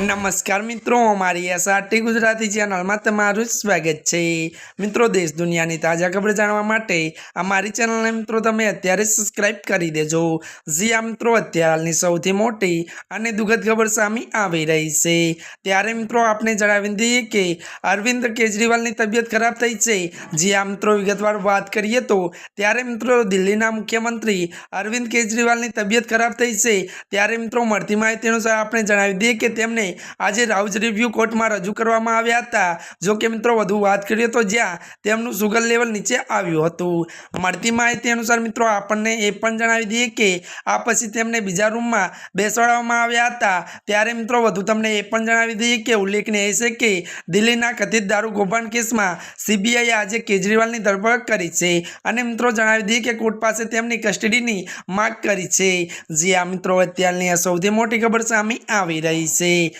નમસ્કાર મિત્રો અમારી એસઆરટી ગુજરાતી ચેનલમાં તમારું સ્વાગત છે. મિત્રો, દેશ દુનિયાની તાજા ખબર જાણવા માટે અમારી ચેનલને મિત્રો તમે અત્યારે સબસ્ક્રાઇબ કરી દેજો. જી આ મિત્રો, અત્યારની સૌથી મોટી અને દુઃખદ ખબર સામે આવી રહી છે. ત્યારે મિત્રો આપણે જણાવી દઈએ કે અરવિંદ કેજરીવાલની તબિયત ખરાબ થઈ છે. જી આ મિત્રો, વિગતવાર વાત કરીએ તો ત્યારે મિત્રો દિલ્હીના મુખ્યમંત્રી અરવિંદ કેજરીવાલની તબિયત ખરાબ થઈ છે. ત્યારે મિત્રો, મળતી માહિતી અનુસાર આપણે જણાવી દઈએ કે તેમને આજે રાઉઝ રિવ્યુ કોર્ટમાં રજૂ કરવામાં આવ્યા હતા. જો કે મિત્રો, વધુ વાત કરીએ તો જ્યાં તેમનું સુગર લેવલ નીચે આવ્યું હતું. મળતી માહિતી અનુસાર મિત્રો, આપણને એ પણ જણાવી દઈએ કે આ પછી તેમને બીજા રૂમમાં બેસાડવામાં આવ્યા હતા. ત્યારે મિત્રો, વધુ તમને એ પણ જણાવી દઈએ કે ઉલ્લેખનીય છે કે દિલ્હીના કથિત દારૂ કૌભાંડ કેસમાં સીબીઆઈએ આજે કેજરીવાલની ધરપકડ કરી છે. અને મિત્રો, જણાવી દઈએ કે કોર્ટ પાસે તેમની કસ્ટડીની માગ કરી છે. જે આ મિત્રો, અત્યારની સૌથી મોટી ખબર સામે આવી રહી છે.